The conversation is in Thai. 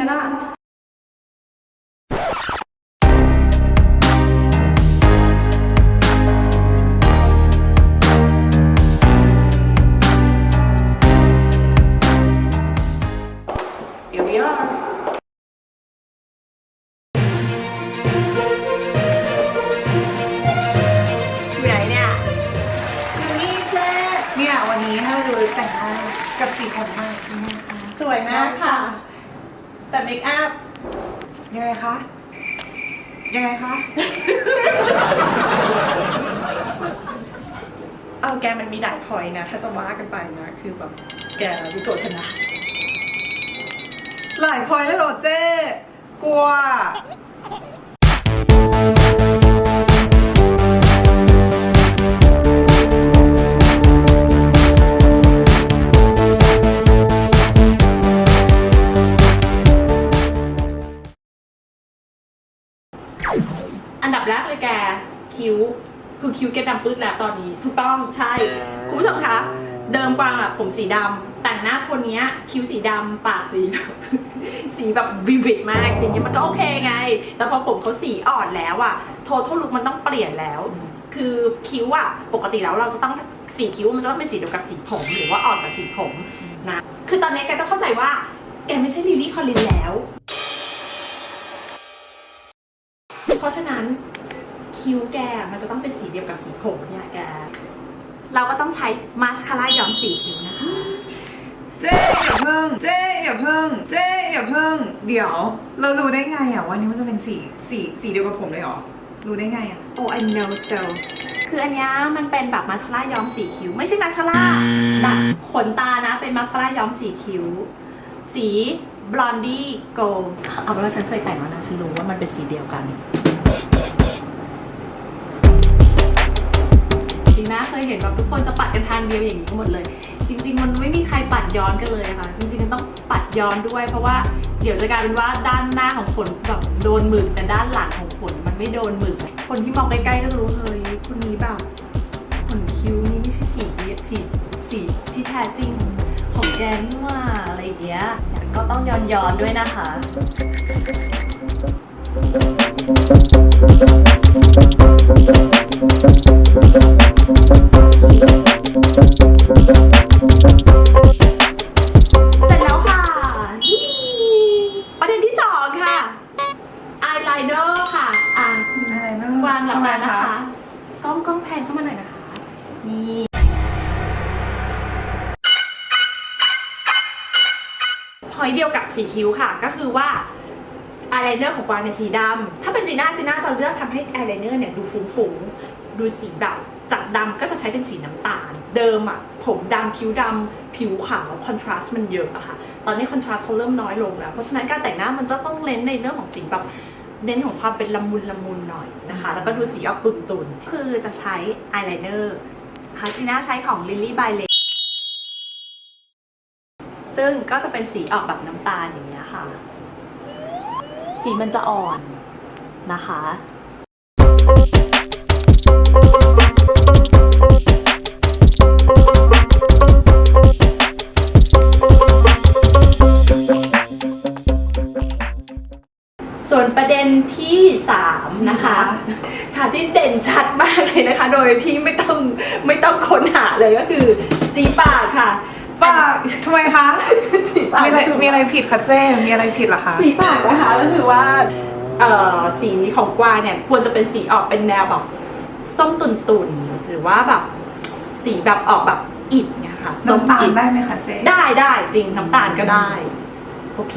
not เดี๋ยวย่าอยู่ไหนเนี่ยอยู่นี่เจ๊เนี่ยวันนี้ให้เราดูแต่งหน้ากับสีผมใหม่นะคะสวยมากค่ะ แต่เมคอัพยังไงคะ ยังไงคะ เอาแกมันมีหลายพอยต์นะ ถ้าจะว่ากันไปนะ คือแบบ แกวิโกชนะ หลายพอยเลยเหรอเจ๊กลัว บแรกเลยแกคิ้ว คือคิ้วแกดำปื้ดแล้วตอนนี้ ถูกต้องใช่ คุณผู้ชมคะ เดิมกวางอะผมสีดำแต่งหน้าคนเนี้ยคิ้วสีดำปากสีแบบสีแบบวิวิดมากอย่างเงี้ยมันก็โอเคไง แต่พอผมเขาสีอ่อนแล้วอะโททลุกมันต้องเปลี่ยนแล้ว คือคิ้วอะปกติแล้วเราจะต้องสีคิ้วมันจะต้องเป็นสีเดียวกับสีผมหรือว่าอ่อนกว่าสีผมนะ คือตอนนี้แกต้องเข้าใจว่าแกไม่ใช่ลิลลี่คอลลินแล้ว เพราะฉะนั้นคิ้วแกมันจะต้องเป็นสีเดียวกับสีผมเนี่ยแก เราก็ต้องใช้มาสคาร่าย้อมสีคิ้วนะคะ เจ๊อย่าเพิ่ง เจ๊อย่าเพิ่ง เจ๊อย่าเพิ่ง เดี๋ยว เรารู้ได้ไงอะว่านี้มันจะเป็นสีสีสีเดียวกับผมเลยเหรอ รู้ได้ไงอะ Oh I know so คืออันเนี้ยมันเป็นแบบมาสคาร่าย้อมสีคิ้ว ไม่ใช่มาสคาร่าแบบขนตานะ เป็นมาสคาร่าย้อมสีคิ้ว สีบลอนดี้โกลเอาเป็นว่าฉันเคยแต่งแล้วนะ ฉันรู้ว่ามันเป็นสีเดียวกัน จริงนะเคยเห็นแบบทุกคนจะปัดกันทางเดียวอย่างนี้กันหมดเลย จริง ๆ มันไม่มีใครปัดย้อนกันเลยค่ะ จริงๆมันต้องปัดย้อนด้วย เพราะว่าเดี๋ยวจะกลายเป็นว่าด้านหน้าของขนแบบโดนหมึกแต่ด้านหลังของขนมันไม่โดนหมึกคนที่มองใกล้ๆก็จะรู้เฮ้ยคนนี้แบบขนคิ้วนี่ไม่ใช่สีสีสีที่แท้จริงของแกนี่ว่าอะไรอย่างเงี้ยก็ต้องย้อนย้อนๆด้วยนะคะ นี่พอยเดียวกับสีคิ้วค่ะ ก็คือว่าอายไลเนอร์ของกวางเนี่ยสีดำถ้าเป็นจีน่าจีน่าจะเลือกทำให้อายไลเนอร์เนี่ยดูฟุ้งๆ ดูสีแบบจากดำก็จะใช้เป็นสีน้ำตาล เดิมอะผมดำคิ้วดำผิวขาวคอนทราสต์มันเยอะอะค่ะ ตอนนี้คอนทราสต์เขาเริ่มน้อยลงแล้ว เพราะฉะนั้นการแต่งหน้ามันจะต้องเน้นในเรื่องของสีแบบเน้นของความเป็นละมุนละมุนหน่อยนะคะ แล้วก็ดูสีออกตุนตุนๆ คือจะใช้อายไลเนอร์ ฮาจิน่าใช้ของ Lily by l a ซึ่งก็จะเป็นสีออกแบบน้ำตาลอย่างเงี้ยค่ะ สีมันจะอ่อนนะคะ ที่ 3 นะคะ ค่ะที่เด่นชัดมากเลยนะคะ โดยที่ไม่ต้องไม่ต้องค้นหาเลยก็คือสีปากค่ะ ปากทำไมคะ สีปากมีอะไรมีอะไรผิดคะเจ๊มีอะไรผิดเหรอคะสีปากนะคะก็คือว่าเอ่อสีของกวางเนี่ยควรจะเป็นสีออกเป็นแนวแบบส้มตุ่นๆหรือว่าแบบสีแบบออกแบบอิฐเนี่ยค่ะส้มน้ำตาลอิฐได้ไหมคะเจ๊ได้ได้จริงน้ำตาลก็ได้ โอเค